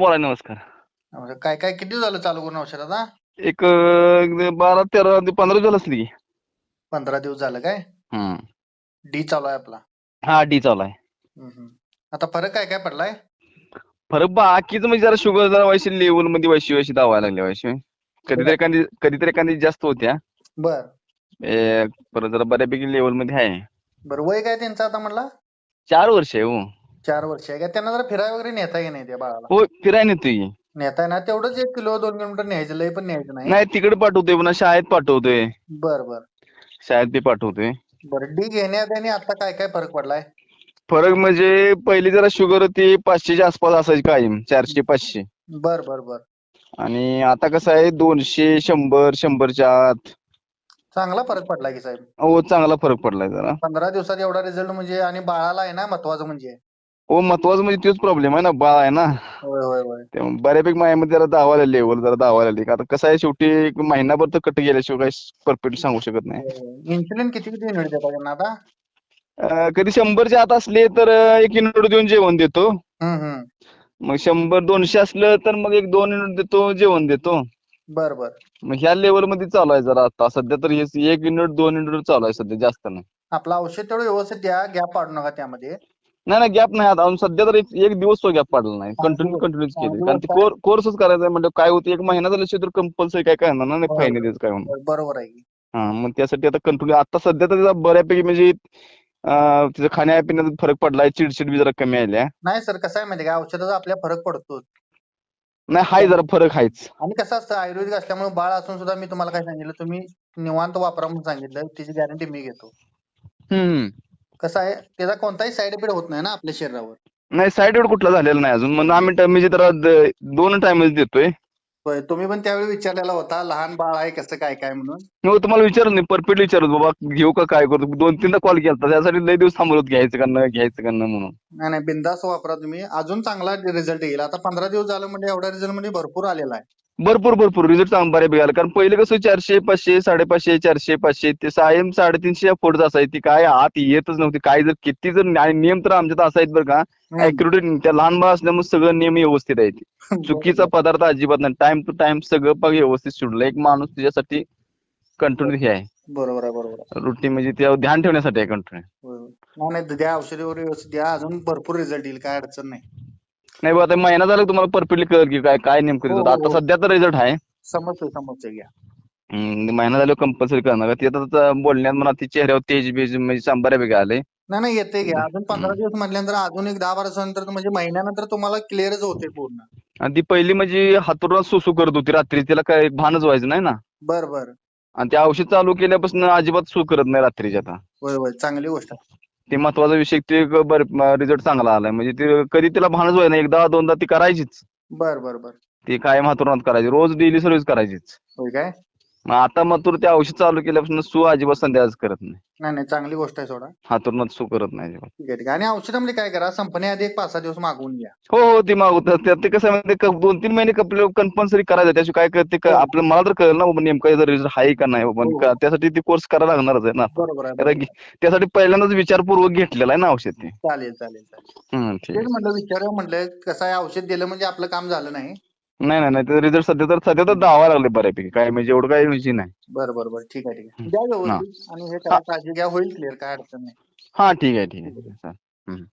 बोला नमस्कार. काय काय किती दिवस झालं चालू करून औषध आता? एक अं, बारा तेरा ते पंधरा दिवस असली की. पंधरा दिवस झालं काय? हम्म. डी चालू आहे आपला. हा डी चालू आहे. हम्म. आता फरक काय काय पडलाय? फरक बाकीचं म्हणजे जरा शुगर जरा वैशी लेवलमध्ये वैशी वैशी दावायला लागली वैशी कधीतरी एखादी कधीतरी एखादी जास्त होत्या. बर. ए, परत जरा बऱ्यापैकी लेवलमध्ये आहे. बर वय काय त्यांचं आता म्हणला चार वर्ष आहे हो. चार वर्ष आहे. का त्यांना जरा फिराय वगैरे नेता की नाही त्या बाळाला? हो फिराय नेतोय की. नेताय ना तेवढंच एक किलो दोन किलोमीटर न्यायचं लय पण न्यायचं नाही. नाही तिकडे पाठवतोय पुन्हा शाळेत पाठवतोय. बर बर. शाळेत बी पाठवतोय. बर डी घेण्यात आणि आता काय काय फरक पडलाय? फरक म्हणजे पहिली जरा शुगर होती पाचशेच्या आसपास असायची कायम चारशे पाचशे. बर बर बर. आणि आता कसं आहे दोनशे शंभर शंभरच्या आत. चांगला फरक पडलाय की साहेब. हो चांगला फरक पडलाय जरा. पंधरा दिवसात एवढा रिझल्ट म्हणजे आणि बाळाला आहे ना महत्वाचं म्हणजे. हो महत्वाचं म्हणजे तोच प्रॉब्लेम आहे ना बाळ आहे ना. होय होय होय. त्यामुळे बऱ्यापैकी माझ्यामध्ये जरा दावा लेवल जरा दावा आली. आता कसं आहे शेवटी एक महिनाभर तर कट गेल्याशिवाय काही परफेक्ट सांगू शकत नाही. इन्सुलिन किती किती युनिट देता त्यांना आता? अं, कधी शंभरच्या आत असले तर अं, एक युनिट देऊन जेवण देतो. हम्म हम्म मग शंभर दोनशे असलं तर मग एक दोन युनिट देतो जेवण देतो. बर बर. मग ह्या लेवलमध्ये चालू आहे जरा आता. सध्या तर हेच एक युनिट दोन युनिट चालू आहे सध्या. जास्त नाही. आपलं औषध तेवढं व्यवस्थित द्या गॅप पाडू नका त्यामध्ये. नाही नाही गॅप नाही. आता अजून सध्या तर एक दिवस तो गॅप पडला नाही. कंटिन्यू. कंटिन्यूच केली. कारण ते कोर्सच करायचा म्हणजे काय होतं? एक महिना झाल्याशिवाय तर कंपल्सरी काय करणार ना? हो. फायनल काय म्हणून बरोबर आहे हा मग त्यासाठी आता कंटिन्यू आता सध्या तर त्याचा बऱ्यापैकी म्हणजे तिचं खाण्यापिण्यात फरक पडलाय. चिडचिड बी जरा कमी आल्या. नाही सर कसं आहे माहिती का? औषधाचा आपल्या फरक पडतो. नाही हाय जरा फरक हायच. आणि कसं असतं आयुर्वेदिक असल्यामुळे बाळ असून सुद्धा मी तुम्हाला काय सांगितलं तुम्ही निवांत वापरा म्हणून सांगितलं. त्याची गॅरंटी मी घेतो. हम्म. कसं आहे त्याचा कोणताही साईड इफेक्ट होत नाही ना आपल्या शरीरावर. नाही साईड एवढ कुठला झालेला नाही अजून. मग आम्ही म्हणजे जरा द- दोन टाइमच देतोय. होय तुम्ही पण त्यावेळी विचारलेला होता लहान बाळ आहे कसं काय काय म्हणून? हो तुम्हाला विचारत नाही परफेक्ट विचारत बाबा घेऊ का काय करतो? दोन तीनदा कॉल केला त्यासाठी लय दिवस थांबवत घ्यायचं का न घ्यायचं का न म्हणून. नाही नाही बिंदास वापरा तुम्ही. अजून चांगला रिझल्ट येईल. आता पंधरा दिवस झालं म्हणजे एवढा रिझल्ट म्हणजे भरपूर आलेला आहे. भरपूर भरपूर रिझल्ट बऱ्यापैकी आला. कारण पहिले कसं चारशे पाचशे साडेपाचशे चारशे पाचशे ते सायम साडेतीनशे पुढचं असायची. काय आत येतच नव्हती. काय जर किती जर नियम तर आमच्यात असायचे बरं का. ऍक्युरेट त्या लहान बाळ असल्यामुळे सगळं नियम व्यवस्थित आहे ते. चुकीचा पदार्थ अजिबात नाही. टाइम टू टाइम सगळं पग व्यवस्थित शिडलं. एक माणूस त्याच्यासाठी कंटिन्यू हे आहे. बरोबर आहे बरोबर रुटीन म्हणजे ते ध्यान ठेवण्यासाठी आहे कंटिन्यू. नाही नाही द्या औषधी वगैरे व्यवस्थित द्या. अजून भरपूर रिझल्ट येईल. काय अडचण नाही. नाही बा आता महिना झाला तुम्हाला परफेक्टली कळेल की काय काय नेमकं हो, result. हो, आता हो. सध्या तर रिझल्ट आहे. समजतोय समजतोय घ्या. हम्म, महिना झाल्यावर कंपल्सरी करणार ते आता आता बोलण्यात म्हणा ती चेहऱ्यावर तेज बीज म्हणजे शं- बऱ्यापैकी आले. नाही नाही येते घ्या. अजून पंधरा दिवस म्हटल्यानंतर अजून एक दहा बारा दिवसानंतर म्हणजे महिन्यानंतर तुम्हाला क्लिअरच होते पूर्ण. आणि ती पहिली म्हणजे हातोरणात सुसू करत होती रात्री. तिला काय भानच व्हायचं नाही ना. बर बर. आणि ते औषध चालू केल्यापासून अजिबात सू करत नाही रात्रीच्या आता. होय होय. चांगली गोष्ट. आहे ते महत्त्वाचा विषय ते रिझल्ट चांगला आलाय. म्हणजे ते कधी तिला भानच व्हायचं नाही एकदा दोनदा ती करायचीच. बर बर बर. ती कायम हातोरणात करायची. रोज डेली सर्व्हिस करायचीच. होय काय? मग आता मात्र ते औषध चालू केल्यापासून सू अजिबात संध्याच करत नाही. नाही नाही चांगली गोष्ट आहे सोडा. हातोरणात सू करत नाही अजिबात. ठीक आहे ठीक आहे. आणि औषधामध्ये काय करा संपण्याआधी एक पाच सहा दिवस मागवून घ्या. हो हो ते मागवतात. त्यात ते कसं आहे माहिती आहे का, दोन तीन महिने कंपल्सरी करायचं. त्याशिवाय काय करते हो. आपलं मला तर कळलं ना बाबा नेमका जर रिझल्ट आहे का नाही बाबा. हो. का- त्यासाठी ते कोर्स करायला लागणारच आहे ना. बरोबर आहे त्यासाठी पहिल्यांदाच विचारपूर्वक घेतलेला आहे ना औषध ते. चालेल चालेल चालेल. हम्म, ठीक तेच आहे म्हटलं विचारूया म्हटलं कसं आहे औषध दिलं म्हणजे आपलं काम झालं नाही. नाही नाही नाही ते रिझल्ट सध्या तर सध्या तर दावा लागले बऱ्यापैकी. काय म्हणजे एवढं काही म्हणजे नाही. बरं बरं बरं. ठीक आहे ठीक आहे. द्या व्यवस्थित. आणि हे करा काळजी घ्या. होईल क्लिअर काय अडचण नाही. हा ठीक आहे ठीक आहे. चालेल. हम्म.